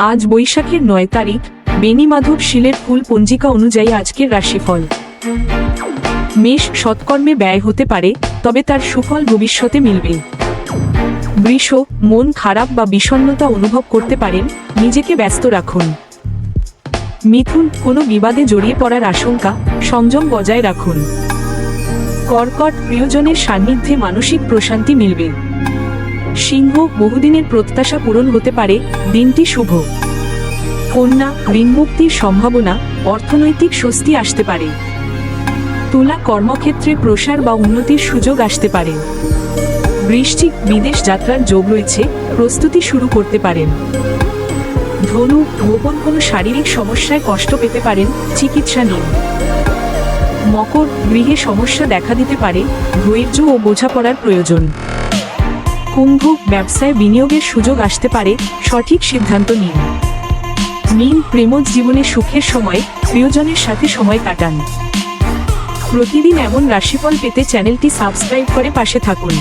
আজ বৈশাখের নয় তারিখ বেনিমাধব শিলের ফুল পঞ্জিকা অনুযায়ী আজকের রাশিফল। মেষ সৎকর্মে ব্যয় হতে পারে, তবে তার সুফল ভবিষ্যতে মিলবে। বৃষ মন খারাপ বা বিষণ্ণতা অনুভব করতে পারেন, নিজেকে ব্যস্ত রাখুন। মিথুন কোনো বিবাদে জড়িয়ে পড়ার আশঙ্কা, সংযম বজায় রাখুন। কর্কট প্রিয়জনের সান্নিধ্যে মানসিক প্রশান্তি মিলবে। সিংহ বহুদিনের প্রত্যাশা পূরণ হতে পারে, দিনটি শুভ। কন্যা, ঋণমুক্তির সম্ভাবনা, অর্থনৈতিক স্বস্তি আসতে পারে। তুলা কর্মক্ষেত্রে প্রসার বা উন্নতির সুযোগ আসতে পারে। বৃশ্চিক বিদেশ যাত্রার যোগ রয়েছে, প্রস্তুতি শুরু করতে পারেন। ধনু, গোপন কোনো শারীরিক সমস্যায় কষ্ট পেতে পারেন, চিকিৎসা নিন। মকর, গৃহে সমস্যা দেখা দিতে পারে, ধৈর্য ও বোঝাপড়ার প্রয়োজন। কুম্ভ ব্যবসায় বিনিয়োগের সুযোগ আসতে পারে, সঠিক সিদ্ধান্ত নিন। মিন প্রেমজ জীবনে সুখের সময়, প্রিয়জনের সাথে সময় কাটান। প্রতিদিন এমন রাশিফল পেতে চ্যানেলটি সাবস্ক্রাইব করে পাশে থাকুন।